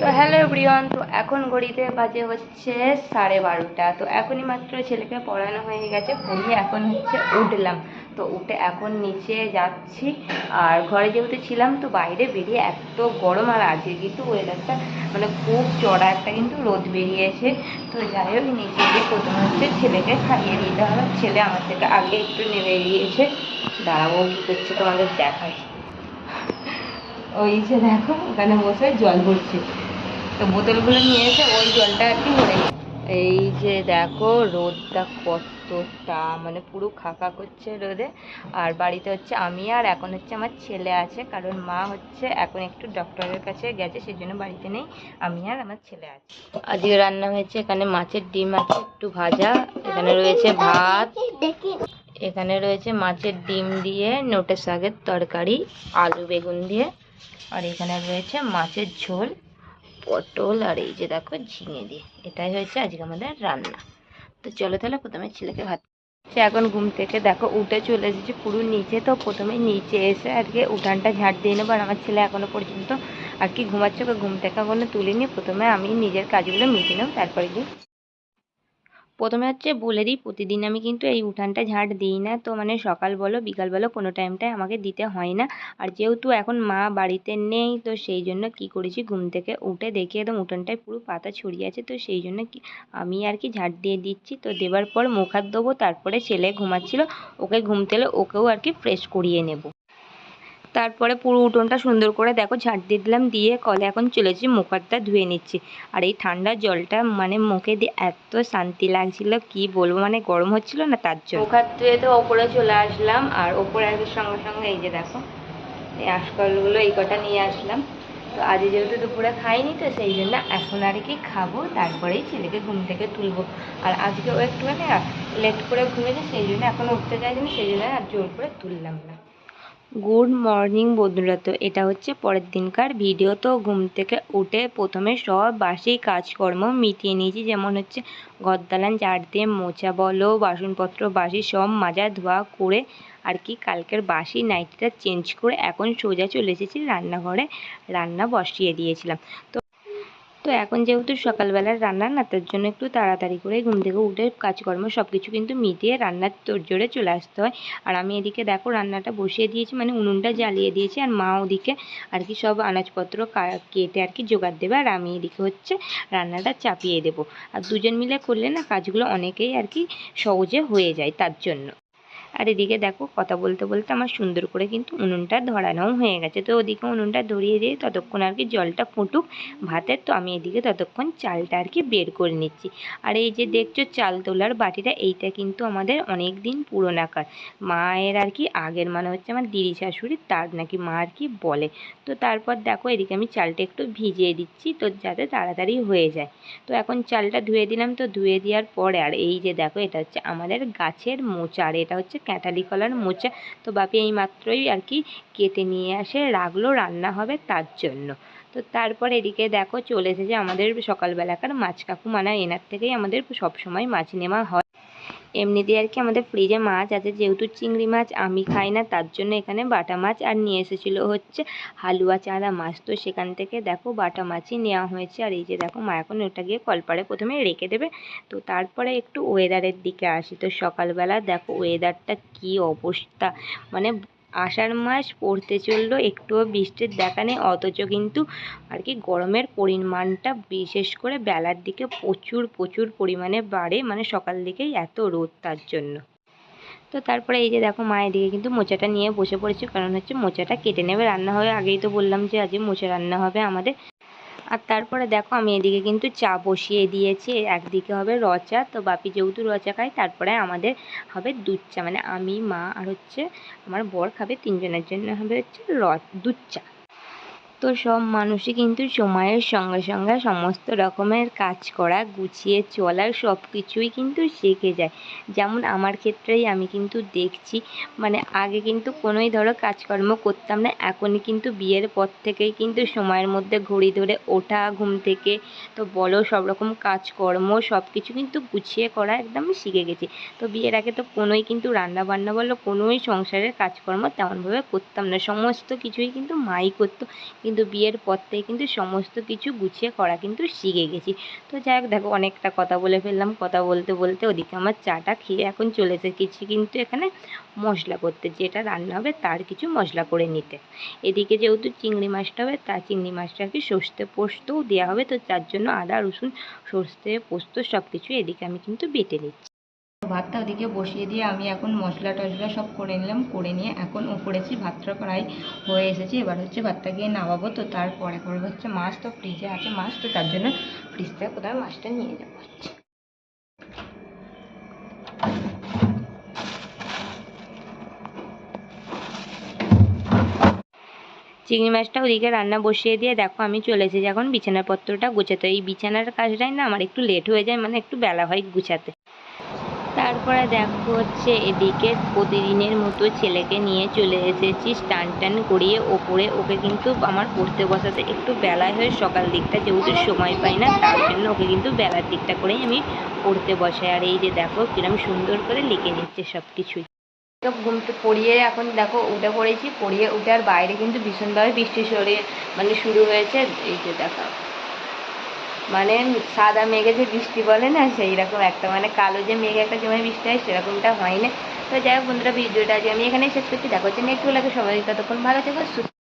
তো hello everyone তো এখন ঘড়িতে বাজে হচ্ছে সাড়ে বারোটা। তো এখনই মাত্র ছেলেকে পড়ানো হয়ে গেছে, পড়িয়ে এখন হচ্ছে উঠলাম। তো উঠে এখন নিচে যাচ্ছি, আর ঘরে যেহেতু ছিলাম, তো বাইরে বেরিয়ে এত গরম আর আজকে কিন্তু ওয়েদারটা মানে খুব চড়া একটা কিন্তু রোদ বেরিয়েছে। তো যাই হোক, নিচে গিয়ে প্রথমে হচ্ছে ছেলেকে খাইয়ে দিতে হবে। ছেলে আমার থেকে আগে একটু নেমে গিয়েছে। দাঁড়াবো, কী করছে তোমাদের দেখায় ওই যে দেখো, ওখানে বসে জল ভরছে। তো বোতলগুলো নিয়ে এসে ওই জলটা আর কি ভরে এই যে দেখো, রোদটা কতটা মানে পুরো খাকা করছে রোদে। আর বাড়িতে হচ্ছে আমি আর এখন হচ্ছে আমার ছেলে আছে, কারণ মা হচ্ছে এখন একটু ডক্টরের কাছে গেছে সেই জন্য বাড়িতে নেই। আমি আর আমার ছেলে আছে। আজকে রান্না হয়েছে, এখানে মাছের ডিম আছে, একটু ভাজা। এখানে রয়েছে ভাত। এখানে রয়েছে মাছের ডিম দিয়ে নোটে শাকের তরকারি, আলু বেগুন দিয়ে। আর এখানে রয়েছে মাছের ঝোল। পটল আর এই যে দেখো ঝিঙে দিয়ে। এটাই হয়েছে আজকে আমাদের রান্না। তো চলো তাহলে প্রথমে ছেলেকে ভাত সে এখন ঘুম থেকে দেখো উঠে চলে এসেছে পুরো নিচে। তো প্রথমে নিচে এসে আর কি উঠানটা ঝাঁট দিয়ে নেব আর আমার ছেলে এখনও পর্যন্ত আর কি ঘুমাচ্ছে ওকে ঘুম থেকে এখনও তুলিনি। প্রথমে আমি নিজের কাজগুলো মিটিয়ে নেব, তারপরে গিয়ে প্রথমে হচ্ছে বলে দিই, প্রতিদিন আমি কিন্তু এই উঠানটা ঝাড় দিই না। তো মানে সকাল বলো, বিকাল বলো, কোনো টাইমটায় আমাকে দিতে হয় না। আর যেহেতু এখন মা বাড়িতে নেই, তো সেই জন্য কি করেছি, ঘুম থেকে উঠে দেখি একদম উঠানটায় পুরো পাতা ছড়িয়ে আছে। তো সেই জন্য কি, আমি আর কি ঝাঁট দিয়ে দিচ্ছি। তো দেবার পর মুখ হাত দেবো তারপরে ছেলে ঘুমাচ্ছিল, ওকে ঘুম তেলে ওকেও আর কি ফ্রেশ করিয়ে নেব। তারপরে পুরো উঠোনটা সুন্দর করে দেখো ঝাঁট দিয়ে দিলাম, দিয়ে কলে এখন চলেছি মুখ ধুয়ে নিচ্ছি। আর এই ঠান্ডা জলটা মানে মুখে দিয়ে এত শান্তি লাগছিল, কি বলব? মানে গরম হচ্ছিল না তার জন্য। মুখ হাত ধুয়ে তো ওপরে চলে আসলাম, আর ওপরে আর সঙ্গে সঙ্গে এই যে দেখো, এই আশকলগুলো এই কটা নিয়ে আসলাম। তো আজ যেহেতু দুপুরে খাইনি, তো সেই জন্য এখন আর কি খাব, তারপরেই ছেলেকে ঘুম থেকে তুলবো। আর আজকে ও একটুখানি লেট করে ঘুমিয়েছে, সেই জন্য এখন উঠতে চাইছি সেই জন্য আর জোর করে তুললাম না। গুড মর্নিং বন্ধুরা। তো এটা হচ্ছে পরের দিনকার ভিডিও। তো ঘুম থেকে উঠে প্রথমে সব বাসি কাজকর্ম মিটিয়ে নিয়েছি। যেমন হচ্ছে ঘর দালান ঝাড় দিয়ে মোছা বলো, বাসনপত্র বাসি সব মাজা ধোয়া করে আর কি কালকের বাসি নাইটিটা চেঞ্জ করে এখন সোজা চলে এসেছি রান্নাঘরে। রান্না বসিয়ে দিয়েছিলাম। তো তো এখন যেহেতু সকালবেলার রান্না না, তার জন্য একটু তাড়াতাড়ি করে ঘুম থেকে উঠে কাজকর্ম সব কিছু কিন্তু মিটিয়ে রান্নার তোড়জোড়ে চলে আসতে হয়। আর আমি এদিকে দেখো রান্নাটা বসিয়ে দিয়েছি মানে উনুনটা জ্বালিয়ে দিয়েছি আর মা ওদিকে আর কি সব আনাজপত্র কেটে আর কি জোগাড় দেবে আর আমি এদিকে হচ্ছে রান্নাটা চাপিয়ে দেবো। আর দুজন মিলে করলে না কাজগুলো অনেকেই আর কি সহজে হয়ে যায় তার জন্য। আর এদিকে দেখো কথা বলতে বলতে আমার সুন্দর করে কিন্তু উনুনটা ধরানোও হয়ে গেছে। তো ওদিকে উনুনটা ধরিয়ে দিয়ে ততক্ষণ আর কি জলটা ফুটুক, ভাতের তো আমি এদিকে ততক্ষণ চালটা আর কি বের করে নিচ্ছি। আর এই যে দেখছ চাল তোলার বাটিটা, এইটা কিন্তু আমাদের অনেক দিন পুরোনাকার মায়ের আর কি আগের মানে হচ্ছে আমার দিদি শাশুড়ি, তার নাকি মা আর কি বলে। তো তারপর দেখো এদিকে আমি চালটা একটু ভিজিয়ে দিচ্ছি তো যাতে তাড়াতাড়ি হয়ে যায়। তো এখন চালটা ধুয়ে দিলাম, তো ধুয়ে দেওয়ার পরে আর এই যে দেখো এটা হচ্ছে আমাদের গাছের মোচা আর এটা হচ্ছে ক্যাঁটালি কলার মোচা। তো বাপি এই মাত্রই আর কি কেটে নিয়ে আসে রাগলো রান্না হবে তার জন্য। তো তারপর এদিকে দেখো চলে এসেছে আমাদের সকালবেলাকার মাছ কাকু মানে এনার থেকেই আমাদের সব সময় মাছ নেওয়া হয়। এমনিতেই আর কি আমাদের ফ্রিজে মাছ আছে, যেহেতু চিংড়ি মাছ আমি খাই না, তার জন্য এখানে বাটা মাছ আর নিয়ে এসেছিল হচ্ছে হালুয়া, চাঁদা মাছ। তো সেখান থেকে দেখো বাটা মাছই নেওয়া হয়েছে। আর এই যে দেখো মা এখন ওটা গিয়ে কলপাড়ে প্রথমে রেখে দেবে। তো তারপরে একটু ওয়েদারের দিকে আসি। তো সকালবেলা দেখো ওয়েদারটা কি অবস্থা? মানে আষাঢ় মাস পড়তে চলল, একটুও বৃষ্টির দেখা নেই, অথচ কিন্তু আর কি গরমের পরিমাণটা বিশেষ করে বেলার দিকে প্রচুর প্রচুর পরিমাণে বাড়ে মানে সকাল দিকেই এত রোদ তার জন্য। তো তারপরে এই যে দেখো মায়ের দিকে কিন্তু মোচাটা নিয়ে বসে পড়েছি, কারণ হচ্ছে মোচাটা কেটে নেবে, রান্না হবে। আগেই তো বললাম যে আজকে মোচা রান্না হবে আমাদের। আর তারপরে দেখো আমি এদিকে কিন্তু চা বসিয়ে দিয়েছি। একদিকে হবে র চা তো বাপি যেহেতু র চা খায়, তারপরে আমাদের হবে দুধ চা। মানে আমি, মা আর হচ্ছে আমার বর খাবে, তিনজনের জন্য হবে হচ্ছে র, দুধ চা। তো সব মানুষই কিন্তু সময়ের সঙ্গে সঙ্গে সমস্ত রকমের কাজ করা, গুছিয়ে চলার সব কিছুই কিন্তু শিখে যায়। যেমন আমার ক্ষেত্রেই আমি কিন্তু দেখছি মানে আগে কিন্তু কোনোই ধরো কাজকর্ম করতাম না, এখনই কিন্তু বিয়ের পর থেকেই কিন্তু সময়ের মধ্যে ঘড়ি ধরে ওঠা, ঘুম থেকে তো বলো সব রকম কাজকর্ম সব কিছু কিন্তু গুছিয়ে করা একদম শিখে গেছি। তো বিয়ের আগে তো কোনোই কিন্তু রান্না বান্না বলো, কোনোই সংসারের কাজকর্ম তেমনভাবে করতাম না। সমস্ত কিছুই কিন্তু মাই করতো। কিন্তু বিয়ের পর থেকে কিন্তু সমস্ত কিছু গুছিয়ে করা কিন্তু শিখে গেছি। তো যাই হোক, দেখো অনেকটা কথা বলে ফেললাম। কথা বলতে বলতে ওদিকে আমার চাটা খেয়ে এখন চলে এসেছি কিন্তু এখানে মশলা করতে। যেটা রান্না হবে তার কিছু মশলা করে নিতে। এদিকে যেহেতু চিংড়ি মাছটা হবে তার চিংড়ি মাছটা আর কি সর্ষে পোস্তও দেওয়া হবে। তো তার জন্য আদা, রসুন, সর্ষে পোস্ত সব কিছু এদিকে আমি কিন্তু বেটে নিচ্ছি। ভাতটা ওদিকে বসিয়ে দিয়ে আমি এখন মশলা টশলা সব করে নিলাম, করে নিয়ে এখন করেছি ভাতটা প্রায় হয়ে এসেছে, এবার হচ্ছে ভাতটা গিয়ে নামাবো। তো তারপরে করব হচ্ছে মাছ, তো ফ্রিজে আছে মাছ, তো তার জন্য ফ্রিজ থেকে কোথাও মাছটা নিয়ে যাব হচ্ছে। চিংড়ি মাছটা ওদিকে রান্না বসিয়ে দিয়ে দেখো আমি চলে এসেছি এখন বিছানাপত্রটা গুছাতে। এই বিছানার কাজটাই না আমার একটু লেট হয়ে যায় মানে একটু বেলা হয় গুছাতে। তারপরে দেখো হচ্ছে এদিকে প্রতিদিনের মতো ছেলেকে নিয়ে চলে এসেছি, স্টান টান করিয়ে ওপরে। ওকে কিন্তু আমার পড়তে বসাতে একটু বেলায় হয়ে, সকাল দিকটা যেহেতু সময় পাই না, তার জন্য ওকে কিন্তু বেলার দিকটা করেই আমি পড়তে বসাই। আর এই যে দেখো কিরম সুন্দর করে লিখে নিচ্ছে সব কিছুই তো ঘুমতে পড়িয়ে এখন দেখো উঠে পড়েছি, পড়িয়ে উঠে আর বাইরে কিন্তু ভীষণভাবে বৃষ্টি সরিয়ে মানে শুরু হয়েছে। এই যে দেখো। মানে সাদা মেঘে যে বৃষ্টি বলে না, সেই রকম একটা মানে কালো যে মেঘে একটা জমায় বৃষ্টি হয়, সেরকমটা হয়নি। তো যাই হোক বন্ধুরা, ভিডিওটা আজ আমি এখানে শেষ করছি। দেখো হচ্ছে লাগে সবাই ততক্ষণ ভালো থেকো, সুস্থ